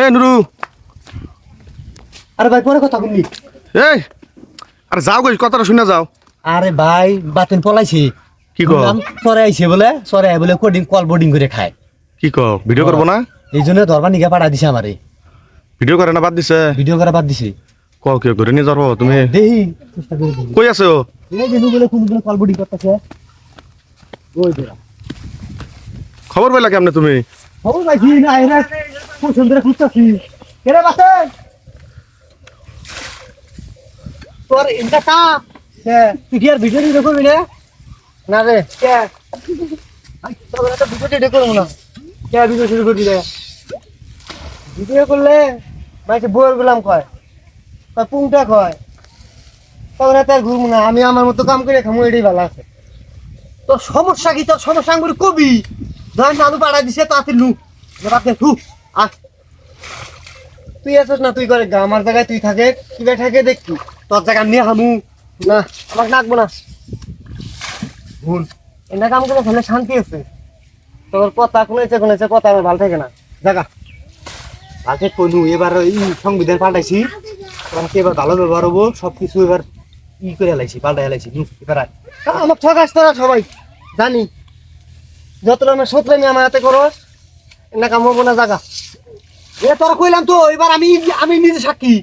এ নুরু। আরে ভাই পরে কথা বললি এই আরে যাও গই কথাটা শুনে যাও। আরে ভাই বাতেন পলাইছে। কি কও? সরে আইছে বলে সরে আই বলে কোডিং কল বোর্ডিং করে খায়। কি কও? ভিডিও করব না? এই জন্য ধরবা নিগা পাঠা দিছে আমারে। ভিডিও করে না বাদ দিছে? ভিডিও করা বাদ দিছে। কও কি করে নিয়ে যাব তুমি? দেহি চেষ্টা করে। কই আছো? এই যে বলে কোন বলে কল বোর্ডিং করতেছে। ওই যে। খবর পাইলা কেমনে তুমি? খবর পাইছি না এরা কয় কয় পুংটা কয় তখন তার ঘুরবো না আমি আমার মতো কাম করে খামো এটাই ভালো আছে তোর সমস্যা কি? তোর সমস্যা আমি কবি। ধর নানু পাড়া দিছে, তাতে লু বাপে লু তুই আছিস না, তুই করে আমার জায়গায় তুই থাকে কিবা থাকে দেখি তোর জায়গা নিয়ে হামু। না, আমাকে ডাকবো না। ভুল। এনা কাম করে ফেলে শান্তি আছে। তোর কথা কোনো ইচ্ছে কোনো কথা আমার ভালো থাকে না। জায়গা ভালকে কইনু, এবার এই সংবিধান পাল্টাইছি। তোমাকে এবার ভালো ব্যবহার হব? সব কিছু এবার ই করে লাইছি, পাল্টাই লাইছি নু এবার। আমার ঠকাস তোরা সবাই। জানি। যতটা আমার সতরামি আমার হাতে করস। না কাম হব না জাগা। এ তোরা কইলাম তো এবার আমি আমি নিজে সাক্ষী।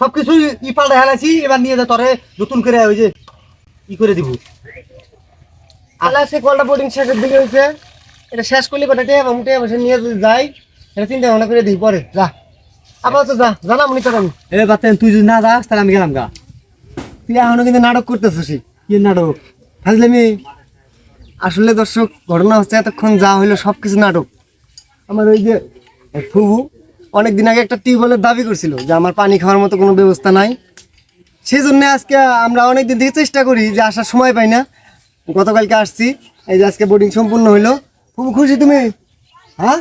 সব কিছু ই পাল্টা হেলাইছি এবার নিয়ে যা তোরে নতুন করে ওই যে ই করে দিব। আলা সে কলটা বোর্ডিং শেষের দিকে হয়েছে এটা শেষ করলে কটা টেয়া মুটে বসে নিয়ে যদি যাই এটা চিন্তা ভাবনা করে দিই পরে যা। আপাতত যা জানাম নি তোর আমি। এ বাতেন তুই যদি না যাস তাহলে আমি গেলাম গা। তুই এখনও কিন্তু নাটক করতেছিস কি নাটক? ফাজলামি। আসলে দর্শক ঘটনা হচ্ছে এতক্ষণ যা হইল সব কিছু নাটক। আমার ওই যে ফুবু অনেকদিন আগে একটা টিউবওয়েলের দাবি করছিল যে আমার পানি খাওয়ার মতো কোনো ব্যবস্থা নাই। সেই জন্য আজকে আমরা অনেক দিন থেকে চেষ্টা করি যে আসার সময় পাই না। গতকালকে আসছি এই যে আজকে বোর্ডিং সম্পূর্ণ হইল। খুব খুশি তুমি? হ্যাঁ?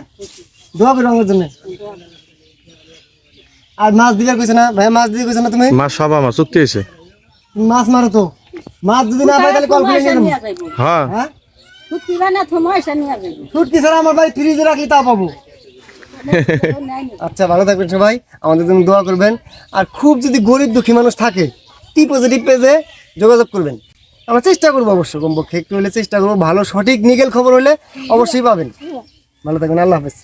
দোয়া করো আমার জন্য। আর মাছ দিবে কইছে না? ভাই মাছ দিবে কইছে না তুমি? মা সব আমার চুক্তি হয়েছে। মাছ মারো তো। মাছ যদি না পাই তাহলে কল করে নিয়ে হ্যাঁ। হ্যাঁ? আমার ভাই ফ্রিজে রাখলে তা পাবো। আচ্ছা ভালো থাকবেন সবাই। আমাদের জন্য দোয়া করবেন। আর খুব যদি গরিব দুঃখী মানুষ থাকে টি পজিটিভ পেজে যোগাযোগ করবেন। আমরা চেষ্টা করব অবশ্য কমপক্ষে। একটু হলে চেষ্টা করব। ভালো সঠিক নিগেল খবর হলে অবশ্যই পাবেন। ভালো থাকবেন, আল্লাহ হাফেজ।